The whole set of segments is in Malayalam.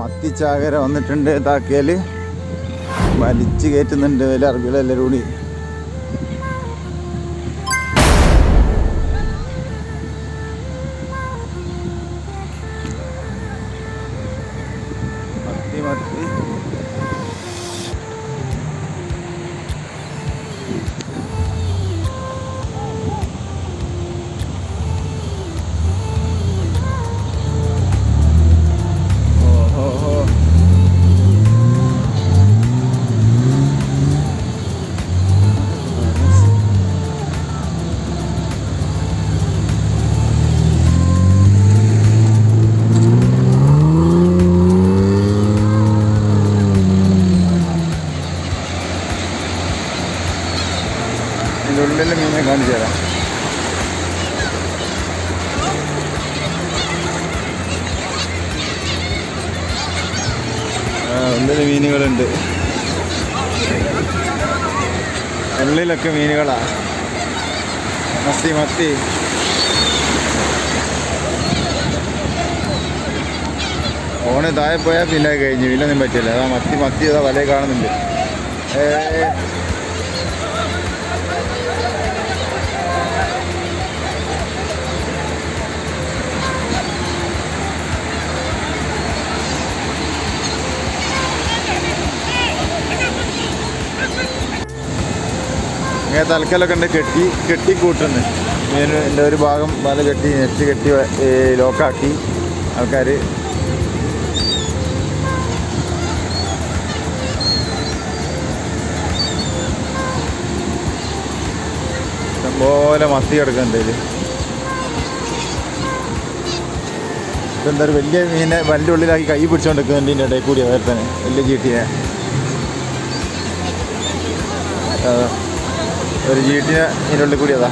മത്തിച്ചാകര വന്നിട്ടുണ്ട് താക്കിയാൽ വലിച്ചു കയറ്റുന്നുണ്ട് വില അറബികളെല്ലാവരും കൂടി. മീനുകളുണ്ട്. ഉള്ളിലൊക്കെ മീനുകളാ. മത്തി മത്തി. ഫോണ് താഴെ പോയാൽ പിന്നെ കഴിഞ്ഞു. പിന്നൊന്നും പറ്റില്ല. അതാ മത്തി മത്തി അതാ വലയെ കാണുന്നുണ്ട്. ഏ ഇങ്ങനെ തലക്കലൊക്കെ ഉണ്ട് കെട്ടി കെട്ടി കൂട്ടുന്നു. മീനിന്റെ ഒരു ഭാഗം വല കെട്ടി നെറ്റ് കെട്ടി ലോക്കാക്കി ആൾക്കാർ ഇഷ്ടംപോലെ മത്തി കിടക്കുന്നുണ്ട് ഇതിൽ ഇതെന്താ ഒരു വലിയ മീനെ വലിന്റെ ഉള്ളിലാക്കി കൈ പിടിച്ചോണ്ട് നിൽക്കുന്നുണ്ട് ഇതിന്റെ ഇടയിൽ കൂടി അതായത് തന്നെ വലിയ ചീട്ടിയെ. ആ, ഒരു ജീട്ടിന് ഇതിന്റെ ഉള്ളിൽ കൂടി അതാ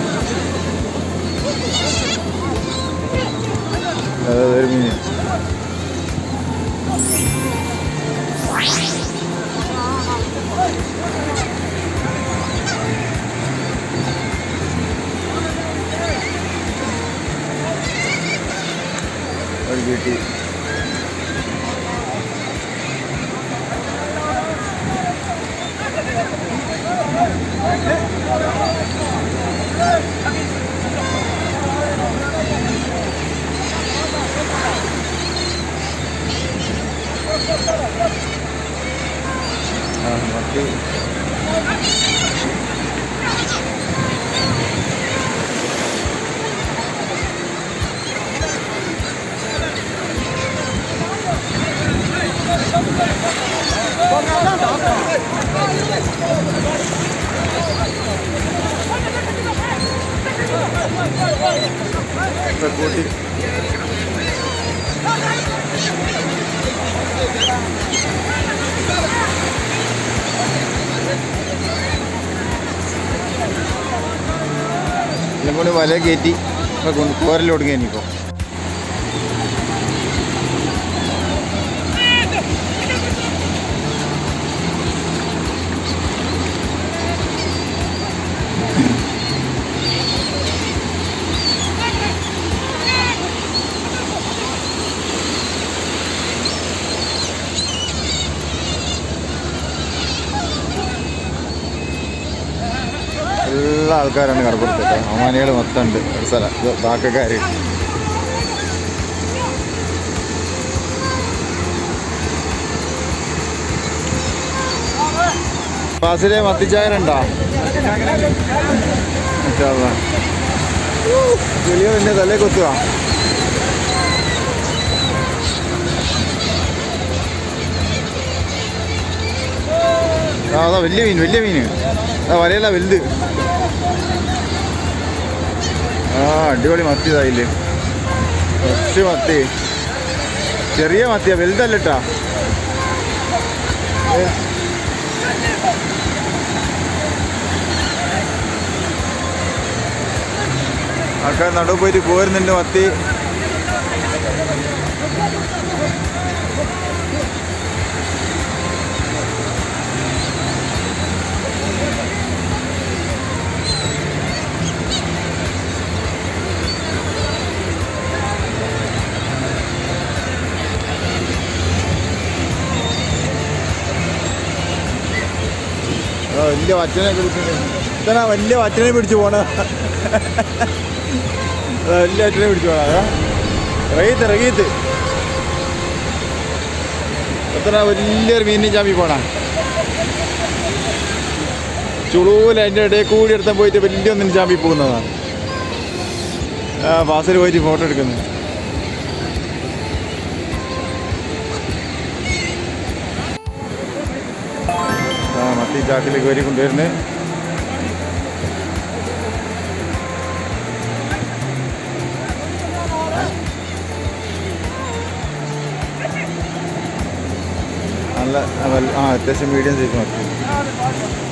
ഒരു മീൻ ഒരു ആ എല്ലാം കൂടി വല കയറ്റി ഇപ്പൊ കൊണ്ട് കോരലൊടുങ്ങി എല്ലാ ആൾക്കാരാണ് കടപ്പുറത്ത് അമാനികൾ മൊത്തം ഉണ്ട്. ഒരു സ്ഥലം. താക്കക്കാർ ഫാസിലെ മത്തിച്ചായനുണ്ടോ പിന്നെ തലേ കൊത്തുക അതാ വലിയ മീൻ വലിയ മീൻ. അതാ വരയല്ല വലുത്. ആ അടിപൊളി മത്തി ഇതായില്ലേ കുറച്ച് മത്തി. ചെറിയ മത്തിയാ വലുതല്ലട്ടാ. ആൾക്കാർ നടു പോയിട്ട് പോരുന്നുണ്ട് മത്തി. വലിയ വറ്റനെ പിടിച്ചു ഇതാ വലിയ വറ്റനെ പിടിച്ചു പോണ വലിയ വറ്റനെ പിടിച്ചു പോണ റീത്ത് റഹീത്ത് എത്ര വലിയൊരു മീനിനെ ചാമ്പി പോണ? ചുളൂല അതിന്റെ ഇടയിൽ കൂടി എടുത്താൽ പോയിട്ട് വലിയ ഒന്നിന് ചാമ്പി പോകുന്നതാണ് ബാസിൽ പോയിട്ട് ഫോട്ടോ എടുക്കുന്നു. ചാക്കിലേക്ക് കയറി കൊണ്ടുവരുന്നത് നല്ല ആ അത്യാവശ്യം മീഡിയം സൈസ് മത്തി